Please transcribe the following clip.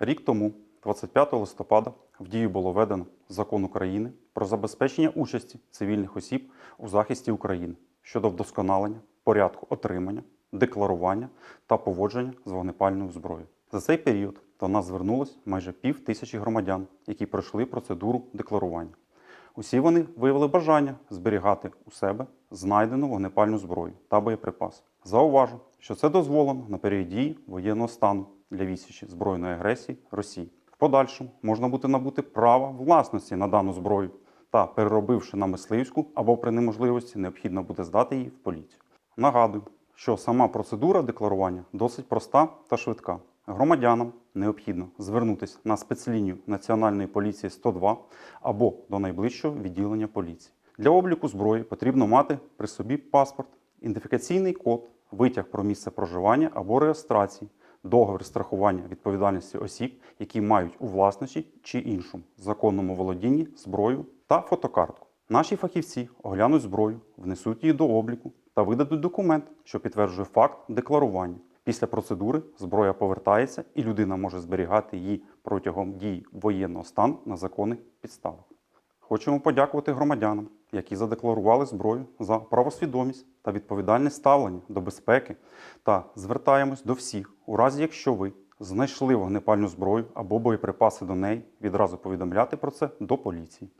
Рік тому, 25 листопада, в дію було введено закон України про забезпечення участі цивільних осіб у захисті України щодо вдосконалення порядку отримання, декларування та поводження з вогнепальною зброєю. За цей період до нас звернулось майже пів тисячі громадян, які пройшли процедуру декларування. Усі вони виявили бажання зберігати у себе знайдену вогнепальну зброю та боєприпаси. Зауважу, що це дозволено на період дії воєнного стану для відсічі збройної агресії Росії. В подальшому можна буде набути право власності на дану зброю та, переробивши на мисливську або при неможливості, необхідно буде здати її в поліцію. Нагадую, що сама процедура декларування досить проста та швидка. Громадянам необхідно звернутися на спецлінію Національної поліції 102 або до найближчого відділення поліції. Для обліку зброї потрібно мати при собі паспорт, ідентифікаційний код, витяг про місце проживання або реєстрації, договір страхування відповідальності осіб, які мають у власності чи іншому законному володінні зброю та фотокартку. Наші фахівці оглянуть зброю, внесуть її до обліку та видадуть документ, що підтверджує факт декларування. Після процедури зброя повертається і людина може зберігати її протягом дії воєнного стану на законних підставах. Хочемо подякувати громадянам, які задекларували зброю за правосвідомість та відповідальне ставлення до безпеки, та звертаємось до всіх, у разі якщо ви знайшли вогнепальну зброю або боєприпаси до неї, відразу повідомляти про це до поліції.